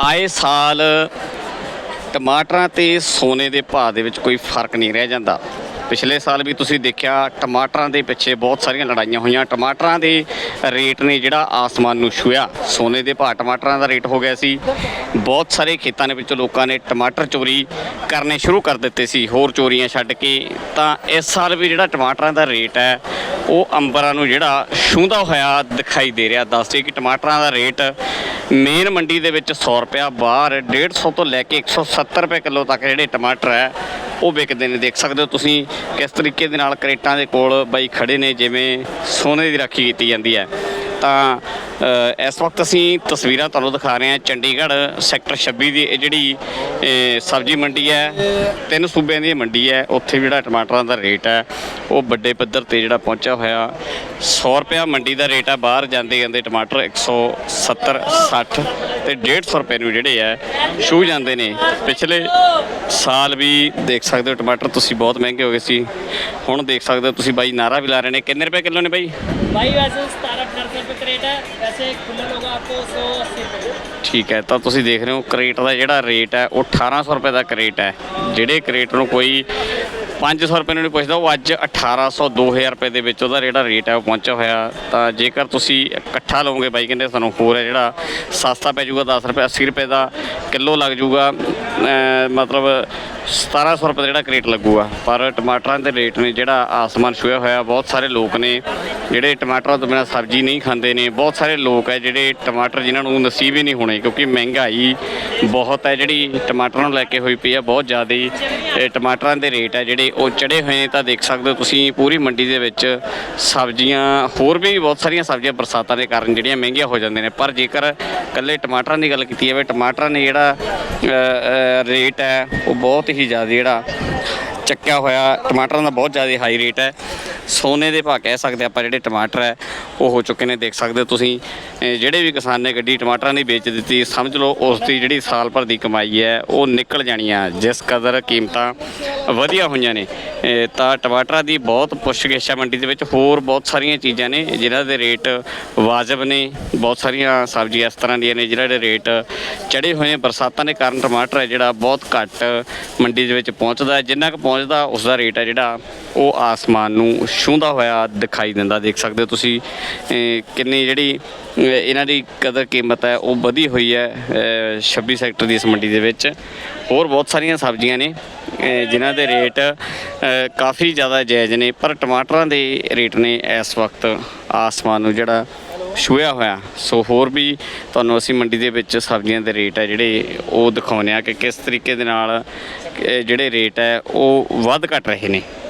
ਆਏ ਸਾਲ ਟਮਾਟਰਾਂ ਤੇ ਸੋਨੇ ਦੇ ਭਾਅ ਦੇ ਵਿੱਚ ਕੋਈ ਫ਼ਰਕ ਨਹੀਂ ਰਹਿ ਜਾਂਦਾ। ਪਿਛਲੇ ਸਾਲ ਵੀ ਤੁਸੀਂ ਦੇਖਿਆ ਟਮਾਟਰਾਂ ਦੇ ਪਿੱਛੇ ਬਹੁਤ ਸਾਰੀਆਂ ਲੜਾਈਆਂ ਹੋਈਆਂ। ਟਮਾਟਰਾਂ ਦੇ ਰੇਟ ਨੇ ਜਿਹੜਾ ਆਸਮਾਨ ਨੂੰ ਛੂਇਆ ਸੋਨੇ ਦੇ ਭਾਅ ਟਮਾਟਰਾਂ ਦਾ ਰੇਟ ਹੋ ਗਿਆ ਸੀ। ਬਹੁਤ ਸਾਰੇ ਖੇਤਾਂ ਦੇ ਵਿੱਚ ਲੋਕਾਂ ਨੇ ਟਮਾਟਰ ਚੋਰੀ ਕਰਨੇ ਸ਼ੁਰੂ ਕਰ ਦਿੱਤੇ ਸੀ। ਹੋਰ ਚੋਰੀਆਂ ਛੱਡ ਕੇ ਤਾਂ ਇਸ ਸਾਲ ਵੀ ਜਿਹੜਾ ਟਮਾਟਰਾਂ ਦਾ ਰੇਟ ਹੈ, ਉਹ ਅੰਬਰਾਂ ਨੂੰ ਜਿਹੜਾ ਛੂੰਦਾ ਹੋਇਆ ਦਿਖਾਈ ਦੇ ਰਿਹਾ। ਦੱਸਦੇ ਕਿ ਟਮਾਟਰਾਂ ਦਾ ਰੇਟ ਮੇਨ ਮੰਡੀ ਦੇ ਵਿੱਚ 100 ਰੁਪਿਆ ਬਾਹਰ 150 ਤੋਂ ਲੈ ਕੇ 170 ਰੁਪਏ ਕਿਲੋ ਤੱਕ ਜਿਹੜੇ ਟਮਾਟਰ ਹੈ, ਉਹ ਵਿਕਦੇ ਨੇ। ਦੇਖ ਸਕਦੇ ਹੋ ਤੁਸੀਂ ਕਿਸ ਤਰੀਕੇ ਦੇ ਨਾਲ ਕਰੇਟਾਂ ਦੇ ਕੋਲ ਬਾਈ ਖੜੇ ਨੇ, ਜਿਵੇਂ ਸੋਨੇ ਦੀ ਰਾਖੀ ਕੀਤੀ ਜਾਂਦੀ ਹੈ। ਤਾਂ ਇਸ ਵਕਤ ਅਸੀਂ ਤਸਵੀਰਾਂ ਤੁਹਾਨੂੰ ਦਿਖਾ ਰਹੇ ਹਾਂ। ਚੰਡੀਗੜ੍ਹ ਸੈਕਟਰ 26 ਦੀ ਇਹ ਜਿਹੜੀ ਸਬਜ਼ੀ ਮੰਡੀ ਹੈ, ਤਿੰਨ ਸੂਬਿਆਂ ਦੀ ਮੰਡੀ ਹੈ। ਉੱਥੇ ਜਿਹੜਾ ਟਮਾਟਰਾਂ ਦਾ ਰੇਟ ਹੈ, ਉਹ ਵੱਡੇ ਪੱਧਰ ਤੇ ਜਿਹੜਾ ਪਹੁੰਚਿਆ ਹੋਇਆ। ਸੌ ਰੁਪਿਆ ਮੰਡੀ ਦਾ ਰੇਟ ਆ ਬਾਹਰ ਜਾਂਦੇ ਜਾਂਦੇ ਟਮਾਟਰ 170 60 ਤੇ 150 ਰੁਪਏ ਨੂੰ ਜਿਹੜੇ ਆ ਛੂ ਜਾਂਦੇ ਨੇ। ਪਿਛਲੇ ਸਾਲ ਵੀ ਦੇਖ ਸਕਦੇ ਹੋ ਟਮਾਟਰ ਤੁਸੀਂ ਬਹੁਤ ਮਹਿੰਗੇ ਹੋ ਗਏ ਸੀ। ਹੁਣ ਦੇਖ ਸਕਦੇ ਹੋ ਤੁਸੀਂ ਬਾਈ ਨਾਰਾ ਵੀ ਲਾ ਰਹੇ ਨੇ। ਕਿੰਨੇ ਰੁਪਏ ਕਿਲੋ ਨੇ ਬਾਈ? ਬਾਈ ਵੈਸੇ 17 18 ਰੁਪਏ ਕਰੇਟ ਹੈ ਵੈਸੇ ਖੁੱਲਾ ਲੋਗਾ ਆਪਕੋ 180 ਰੁਪਏ। ਠੀਕ ਹੈ ਤਾਂ ਤੁਸੀਂ ਦੇਖ ਰਹੇ ਹੋ ਕਰੇਟ ਦਾ ਜਿਹੜਾ ਰੇਟ ਹੈ ਉਹ 1800 ਰੁਪਏ ਦਾ ਕਰੇਟ ਹੈ। ਜਿਹੜੇ ਕਰੇਟ ਨੂੰ ਕੋਈ 500 ਰੁਪਏ ਨੂੰ ਨਹੀਂ ਪੁੱਛਦਾ, ਉਹ ਅੱਜ 1800 2000 ਰੁਪਏ ਦੇ ਵਿੱਚ ਉਹਦਾ ਜਿਹੜਾ ਰੇਟ ਹੈ ਉਹ ਪਹੁੰਚਿਆ ਹੋਇਆ। ਤਾਂ ਜੇਕਰ ਤੁਸੀਂ ਇਕੱਠਾ ਲਓਗੇ ਬਾਈ, ਕਹਿੰਦੇ ਸਾਨੂੰ ਹੋਰ ਹੈ ਜਿਹੜਾ ਸਸਤਾ ਪੈ ਜਾਊਗਾ 10 ਰੁਪਏ 80 ਰੁਪਏ ਦਾ ਕਿਲੋ ਲੱਗ ਜਾਊਗਾ। ਅਮ ਮਤਲਬ 1700 ਰੁਪਏ ਦਾ ਜਿਹੜਾ ਕਰੇਟ ਲੱਗੂਗਾ। ਪਰ ਟਮਾਟਰਾਂ ਦੇ ਰੇਟ ਨੇ ਜਿਹੜਾ ਆਸਮਾਨ ਛੂਇਆ ਹੋਇਆ, ਬਹੁਤ ਸਾਰੇ ਲੋਕ ਨੇ ਜਿਹੜੇ ਟਮਾਟਰਾਂ ਤੋਂ ਬਿਨਾਂ ਸਬਜ਼ੀ ਨਹੀਂ ਖਾਂਦੇ ਨੇ, ਬਹੁਤ ਸਾਰੇ ਲੋਕ ਹੈ ਜਿਹੜੇ ਟਮਾਟਰ ਜਿਨ੍ਹਾਂ ਨੂੰ ਨਸੀਬ ਹੀ ਨਹੀਂ ਹੋਣੇ, ਕਿਉਂਕਿ ਮਹਿੰਗਾਈ ਬਹੁਤ ਹੈ ਜਿਹੜੀ ਟਮਾਟਰਾਂ ਨੂੰ ਲੈ ਕੇ ਹੋਈ ਪਈ ਹੈ ਬਹੁਤ ਜ਼ਿਆਦਾ ਹੀ ਟਮਾਟਰਾਂ ਦੇ ਰੇਟ ਹੈ ਜਿਹੜੇ ਉਹ ਚੜੇ ਹੋਏ ਨੇ, ਤਾਂ ਦੇਖ ਸਕਦੇ ਹੋ ਤੁਸੀਂ ਪੂਰੀ ਮੰਡੀ ਦੇ ਵਿੱਚ ਸਬਜ਼ੀਆਂ, ਹੋਰ ਵੀ ਬਹੁਤ ਸਾਰੀਆਂ ਸਬਜ਼ੀਆਂ ਬਰਸਾਤਾਂ ਦੇ ਕਾਰਨ ਜਿਹੜੀਆਂ ਮਹਿੰਗੀਆਂ ਹੋ ਜਾਂਦੀਆਂ ਨੇ, ਪਰ ਜੇਕਰ ਇਕੱਲੇ ਟਮਾਟਰਾਂ ਦੀ ਗੱਲ ਕੀਤੀ ਜਾਵੇ, ਟਮਾਟਰਾਂ ਨੇ ਜਿਹੜਾ ਰੇਟ ਹੈ ਉਹ ਬਹੁਤ ਹੀ ਜ਼ਿਆਦਾ ਜਿਹੜਾ ਚੱਕਿਆ ਹੋਇਆ, ਟਮਾਟਰਾਂ ਦਾ ਬਹੁਤ ਜ਼ਿਆਦਾ ਹਾਈ ਰੇਟ ਹੈ ਸੋਨੇ ਦੇ ਭਾਅ ਕਹਿ ਸਕਦੇ ਆਪਾਂ ਜਿਹੜੇ ਟਮਾਟਰ ਹੈ ਉਹ ਹੋ ਚੁੱਕੇ ਨੇ, ਦੇਖ ਸਕਦੇ ਹੋ ਤੁਸੀਂ। ਜਿਹੜੇ ਵੀ ਕਿਸਾਨ ਨੇ ਗੱਡੀ ਟਮਾਟਰਾਂ ਦੀ ਵੇਚ ਦਿੱਤੀ, ਸਮਝ ਲਓ ਉਸ ਦੀ ਜਿਹੜੀ ਸਾਲ ਭਰ ਦੀ ਕਮਾਈ ਹੈ, ਉਹ ਨਿਕਲ ਜਾਣੀ ਆ। ਜਿਸ ਕਦਰ ਕੀਮਤਾਂ ਵਧੀਆ ਹੋਈਆਂ ਨੇ। ਤਾਂ ਟਮਾਟਰਾਂ ਦੀ ਬਹੁਤ ਪੁੱਛਗਿੱਛ ਹੈ ਮੰਡੀ ਦੇ ਵਿੱਚ ਹੋਰ ਬਹੁਤ ਸਾਰੀਆਂ ਚੀਜ਼ਾਂ ਨੇ, ਜਿਨ੍ਹਾਂ ਦੇ ਰੇਟ ਵਾਜਬ ਨੇ। ਬਹੁਤ ਸਾਰੀਆਂ ਸਬਜ਼ੀਆਂ ਇਸ ਤਰ੍ਹਾਂ ਦੀਆਂ ਨੇ ਜਿਹਨਾਂ ਦੇ ਰੇਟ ਚੜੇ ਹੋਏ ਨੇ। ਬਰਸਾਤਾਂ ਦੇ ਕਾਰਨ ਟਮਾਟਰ ਹੈ ਜਿਹੜਾ ਬਹੁਤ ਘੱਟ ਮੰਡੀ ਦੇ ਵਿੱਚ ਪਹੁੰਚਦਾ ਹੈ। ਜਿੰਨਾ ਕੁ ਪਹੁੰਚਦਾ ਉਸ ਦਾ ਰੇਟ ਹੈ ਜਿਹੜਾ ਉਹ ਆਸਮਾਨ ਨੂੰ ਛੂੰਦਾ ਹੋਇਆ ਦਿਖਾਈ ਦਿੰਦਾ। ਦੇਖ ਸਕਦੇ ਹੋ ਤੁਸੀਂ ਕਿੰਨੀ ਜਿਹੜੀ ਇਹਨਾਂ ਦੀ ਕਦਰ ਕੀਮਤ ਹੈ, ਉਹ ਵਧੀ ਹੋਈ ਹੈ, ਅਹ 26 ਸੈਕਟਰ ਦੀ ਇਸ ਮੰਡੀ ਦੇ ਵਿੱਚ। ਹੋਰ ਬਹੁਤ ਸਾਰੀਆਂ ਸਬਜ਼ੀਆਂ ਨੇ, ਅਹ, ਜਿਨ੍ਹਾਂ ਦੇ ਰੇਟ ਕਾਫੀ ਜ਼ਿਆਦਾ ਜਾਇਜ਼ ਨੇ, ਪਰ ਟਮਾਟਰਾਂ ਦੇ ਰੇਟ ਨੇ ਇਸ ਵਕਤ ਆਸਮਾਨ ਨੂੰ ਜਿਹੜਾ ਛੂਇਆ ਹੋਇਆ। ਸੋ ਹੋਰ ਵੀ ਤੁਹਾਨੂੰ ਅਸੀਂ ਮੰਡੀ ਦੇ ਵਿੱਚ ਸਬਜ਼ੀਆਂ ਦੇ ਰੇਟ ਹੈ ਜਿਹੜੇ ਉਹ ਦਿਖਾਉਂਦੇ ਆ ਕਿ ਕਿਸ ਤਰੀਕੇ ਦੇ ਨਾਲ ਜਿਹੜੇ ਰੇਟ ਹੈ, ਉਹ ਵੱਧ ਘਟ ਰਹੇ ਨੇ।